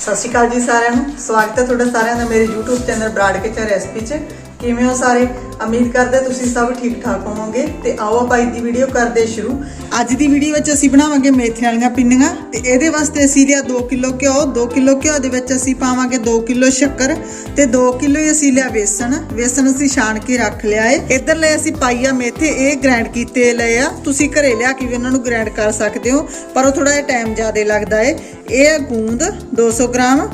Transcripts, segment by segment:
ਸਤਿ ਸ਼੍ਰੀ ਅਕਾਲ ਜੀ ਸਾਰਿਆਂ ਨੂੰ। ਸਵਾਗਤ ਹੈ ਤੁਹਾਡਾ ਸਾਰਿਆਂ ਦਾ ਮੇਰੇ YouTube ਚੈਨਲ ਬਰਾੜ ਕੇ ਚਾ ਰੈਸਪੀ 'ਚ। ਕਿਵੇਂ ਹੋ ਸਾਰੇ? ਉਮੀਦ ਕਰਦੇ ਤੁਸੀਂ ਸਭ ਠੀਕ ਠਾਕ ਹੋਵੋਗੇ। ਤੇ ਆਓ ਆਪਾਂ ਅੱਜ ਦੀ ਵੀਡੀਓ ਕਰਦੇ ਸ਼ੁਰੂ। ਅੱਜ ਦੀ ਵੀਡੀਓ ਵਿੱਚ ਅਸੀਂ ਬਣਾਵਾਂਗੇ ਮੇਥਿਆਂ ਵਾਲੀਆਂ ਪਿੰਨੀਆਂ। ਤੇ ਇਹਦੇ ਵਾਸਤੇ ਅਸੀਂ ਲਿਆ 2 ਕਿਲੋ ਘਿਓ। 2 ਕਿਲੋ ਘਿਓ ਦੇ ਵਿੱਚ ਅਸੀਂ ਪਾਵਾਂਗੇ 2 ਕਿਲੋ ਸ਼ੱਕਰ। ਤੇ 2 ਕਿਲੋ ਹੀ ਅਸੀਂ ਲਿਆ ਵੇਸਣ। ਵੇਸਣ ਅਸੀਂ ਛਾਣ ਕੇ ਰੱਖ ਲਿਆ ਏ। ਇੱਧਰ ਲੈ ਅਸੀਂ ਪਾਈਆ ਮੇਥੇ। ਇਹ ਗ੍ਰਾਈਂਡ ਕੀਤੇ ਲਏ ਆ। ਤੁਸੀਂ ਘਰੇ ਲਿਆ ਕੇ ਵੀ ਉਹਨਾਂ ਨੂੰ ਗ੍ਰਾਈਂਡ ਕਰ ਸਕਦੇ ਹੋ। ਪਰ ਉਹ ਥੋੜਾ ਜਿਹਾ ਟਾਈਮ ਜ਼ਿਆਦਾ ਲੱਗਦਾ ਏ। ਇਹ ਹੈ ਗੂੰਦ 200 ਗ੍ਰਾਮ।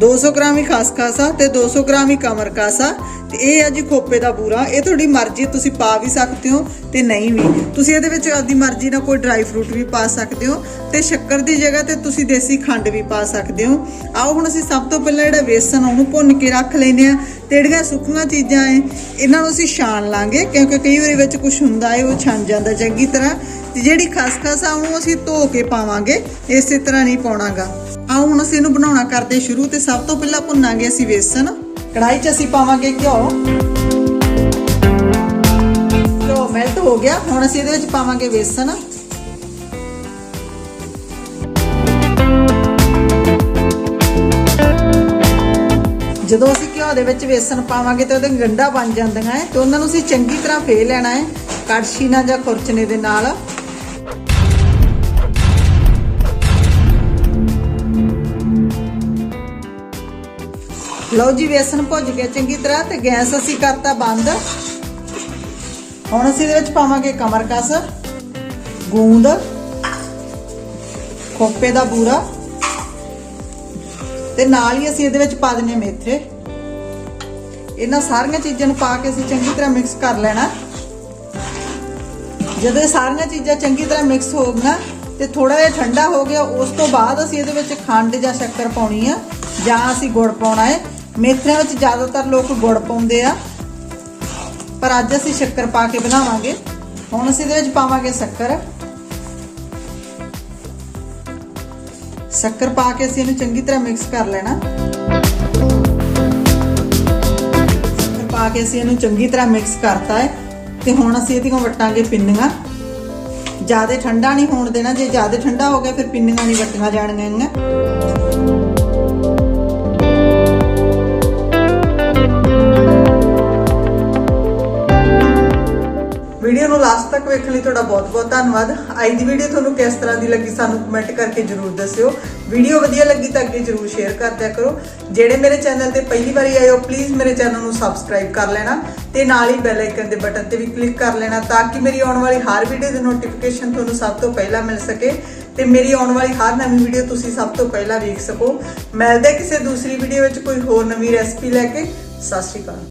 200 ਗ੍ਰਾਮ ਹੀ ਖਸਖਾਸਾ ਆ ਤੇ 200 ਗ੍ਰਾਮ ਹੀ ਕਮਰਕਸ ਆ ਤੇ ਇਹ ਆ ਜੀ ਖੋਪੇ ਦਾ ਬੂਰਾ। ਇਹ ਤੁਹਾਡੀ ਮਰਜ਼ੀ, ਤੁਸੀਂ ਪਾ ਵੀ ਸਕਦੇ ਹੋ ਤੇ ਨਹੀਂ ਵੀ। ਤੁਸੀਂ ਇਹਦੇ ਵਿੱਚ ਆਪਦੀ ਮਰਜ਼ੀ ਨਾਲ ਕੋਈ ਡਰਾਈ ਫਰੂਟ ਵੀ ਪਾ ਸਕਦੇ ਹੋ ਤੇ ਸ਼ੱਕਰ ਦੀ ਜਗ੍ਹਾ ਤੇ ਤੁਸੀਂ ਦੇਸੀ ਖੰਡ ਵੀ ਪਾ ਸਕਦੇ ਹੋ। ਆਓ ਹੁਣ ਅਸੀਂ ਸਭ ਤੋਂ ਪਹਿਲਾਂ ਜਿਹੜਾ ਵੇਸਣ ਉਹਨੂੰ ਭੁੰਨ ਕੇ ਰੱਖ ਲੈਨੇ ਆ ਤੇ ਜਿਹੜੀਆਂ ਸੁੱਕੀਆਂ ਚੀਜ਼ਾਂ ਐ, ਇਹਨਾਂ ਨੂੰ ਅਸੀਂ ਛਾਣ ਲਾਂਗੇ ਕਿਉਂਕਿ ਕਈ ਵਾਰੀ ਵਿੱਚ ਕੁਝ ਹੁੰਦਾ ਹੈ ਉਹ ਛਣ ਜਾਂਦਾ ਚੰਗੀ ਤਰ੍ਹਾਂ। ਤੇ ਜਿਹੜੀ ਖਸਖਸ ਆ ਉਹਨੂੰ ਅਸੀਂ ਧੋ ਕੇ ਪਾਵਾਂਗੇ, ਇਸੇ ਤਰ੍ਹਾਂ ਨਹੀਂ ਪਾਉਣਾਗਾ। ਆਓ ਹੁਣ ਅਸੀਂ ਇਹਨੂੰ ਬਣਾਉਣਾ ਕਰਦੇ ਸ਼ੁਰੂ ਤੇ ਸਭ ਤੋਂ ਪਹਿਲਾਂ ਭੁੰਨਾਂਗੇ ਅਸੀਂ ਵੇਸਣ। ਕੜਾਈ 'ਚ ਅਸੀਂ ਪਾਵਾਂਗੇ ਘਿਓ। ਘਿਓ ਮੈਲਟ ਹੋ ਗਿਆ। ਹੁਣ ਅਸੀਂ ਇਹਦੇ ਵਿੱਚ ਪਾਵਾਂਗੇ ਵੇਸਣ। ਜਦੋਂ ਅਸੀਂ ਘਿਓ ਦੇ ਵਿੱਚ ਵੇਸਣ ਪਾਵਾਂਗੇ ਤੇ ਉਹਦੇ ਗੰਡਾ ਬਣ ਜਾਂਦੀਆਂ ਹੈ ਤੇ ਉਹਨਾਂ ਨੂੰ ਅਸੀਂ ਚੰਗੀ ਤਰ੍ਹਾਂ ਫੇਰ ਲੈਣਾ ਹੈ ਕੜਛੀ ਨਾਲ ਜਾਂ ਖੁਰਚਨੇ ਦੇ ਨਾਲ। ਲਓ ਜੀ, ਵੇਸਣ ਭੁੱਜ ਗਿਆ ਚੰਗੀ ਤਰ੍ਹਾਂ ਤੇ ਗੈਸ ਅਸੀਂ ਕਰਤਾ ਬੰਦ। ਹੁਣ ਅਸੀਂ ਇਹਦੇ ਵਿੱਚ ਪਾਵਾਂਗੇ ਕਮਰਕਸ, ਗੂੰਦ, ਖੋਪੇ ਦਾ ਬੂਰਾ ਤੇ ਨਾਲ ਹੀ ਅਸੀਂ ਇਹਦੇ ਵਿੱਚ ਪਾ ਦਿੰਨੇ ਮੇਥੇ। ਇਹਨਾਂ ਸਾਰੀਆਂ ਚੀਜ਼ਾਂ ਨੂੰ ਪਾ ਕੇ ਅਸੀਂ ਚੰਗੀ ਤਰ੍ਹਾਂ ਮਿਕਸ ਕਰ ਲੈਣਾ। ਜਦੋਂ ਇਹ ਸਾਰੀਆਂ ਚੀਜ਼ਾਂ ਚੰਗੀ ਤਰ੍ਹਾਂ ਮਿਕਸ ਹੋ ਗਈਆਂ ਤੇ ਥੋੜਾ ਜਿਹਾ ਠੰਡਾ ਹੋ ਗਿਆ, ਉਸ ਤੋਂ ਬਾਅਦ ਅਸੀਂ ਇਹਦੇ ਵਿੱਚ ਖੰਡ ਜਾਂ ਸ਼ੱਕਰ ਪਾਉਣੀ ਆ ਜਾਂ ਅਸੀਂ ਗੁੜ ਪਾਉਣਾ ਹੈ। ਮੇਥਿਆਂ ਵਿੱਚ ਜ਼ਿਆਦਾਤਰ ਲੋਕ ਗੁੜ ਪਾਉਂਦੇ ਆ। ਪਰ ਅੱਜ ਅਸੀਂ ਸ਼ੱਕਰ ਪਾ ਕੇ ਬਣਾਵਾਂਗੇ। ਹੁਣ ਅਸੀਂ ਇਹਦੇ ਵਿੱਚ ਪਾਵਾਂਗੇ ਸ਼ੱਕਰ। ਸ਼ੱਕਰ ਪਾ ਕੇ ਅਸੀਂ ਇਹਨੂੰ ਚੰਗੀ ਤਰ੍ਹਾਂ ਮਿਕਸ ਕਰ ਲੈਣਾ। ਸ਼ੱਕਰ ਪਾ ਕੇ ਅਸੀਂ ਇਹਨੂੰ ਚੰਗੀ ਤਰ੍ਹਾਂ ਮਿਕਸ ਕਰਤਾ ਹੈ। ਤੇ ਹੁਣ ਅਸੀਂ ਇਹਦੀਆਂ ਵਟਾਂਗੇ ਪਿੰਨੀਆਂ। ਜ਼ਿਆਦਾ ਠੰਡਾ ਨਹੀਂ ਹੋਣ ਦੇਣਾ। ਜੇ ਜ਼ਿਆਦਾ ਠੰਡਾ ਹੋ ਗਿਆ, ਫਿਰ ਪਿੰਨੀਆਂ ਨਹੀਂ ਵਟੀਆਂ ਜਾਣਗੀਆਂ। ਵੀਡੀਓ ਨੂੰ ਲਾਸਟ ਤੱਕ ਵੇਖਣ ਲਈ ਤੁਹਾਡਾ ਬਹੁਤ-ਬਹੁਤ ਧੰਨਵਾਦ। ਅੱਜ ਦੀ ਵੀਡੀਓ ਤੁਹਾਨੂੰ ਕਿਸ ਤਰ੍ਹਾਂ ਦੀ ਲੱਗੀ ਸਾਨੂੰ ਕਮੈਂਟ ਕਰਕੇ ਜਰੂਰ ਦੱਸਿਓ। ਵੀਡੀਓ ਵਧੀਆ ਲੱਗੀ ਤਾਂ ਅੱਗੇ ਜਰੂਰ ਸ਼ੇਅਰ ਕਰਦਿਆ ਕਰੋ। ਜਿਹੜੇ ਮੇਰੇ ਚੈਨਲ ਤੇ ਪਹਿਲੀ ਵਾਰੀ ਆਏ ਹੋ ਪਲੀਜ਼ ਮੇਰੇ ਚੈਨਲ ਨੂੰ ਸਬਸਕ੍ਰਾਈਬ ਕਰ ਲੈਣਾ ਤੇ ਨਾਲ ਹੀ ਬੈਲ ਆਈਕਨ ਦੇ ਬਟਨ ਤੇ ਵੀ ਕਲਿੱਕ ਕਰ ਲੈਣਾ ਤਾਂ ਕਿ ਮੇਰੀ ਆਉਣ ਵਾਲੀ ਹਰ ਵੀਡੀਓ ਦੀ ਨੋਟੀਫਿਕੇਸ਼ਨ ਤੁਹਾਨੂੰ ਸਭ ਤੋਂ ਪਹਿਲਾਂ ਮਿਲ ਸਕੇ ਤੇ ਮੇਰੀ ਆਉਣ ਵਾਲੀ ਹਰ ਨਵੀਂ ਵੀਡੀਓ ਤੁਸੀਂ ਸਭ ਤੋਂ ਪਹਿਲਾਂ ਵੇਖ ਸਕੋ। ਮਿਲਦੇ ਕਿਸੇ ਦੂਸਰੀ ਵੀਡੀਓ ਵਿੱਚ ਕੋਈ ਹੋਰ ਨਵੀਂ ਰੈਸਪੀ ਲੈ ਕੇ। ਸਤਿ ਸ਼੍ਰੀ ਅਕਾਲ।